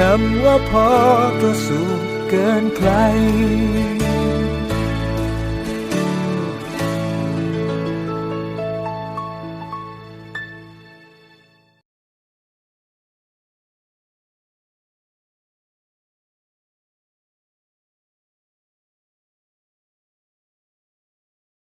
คำว่าพอก็สูงเกินใคร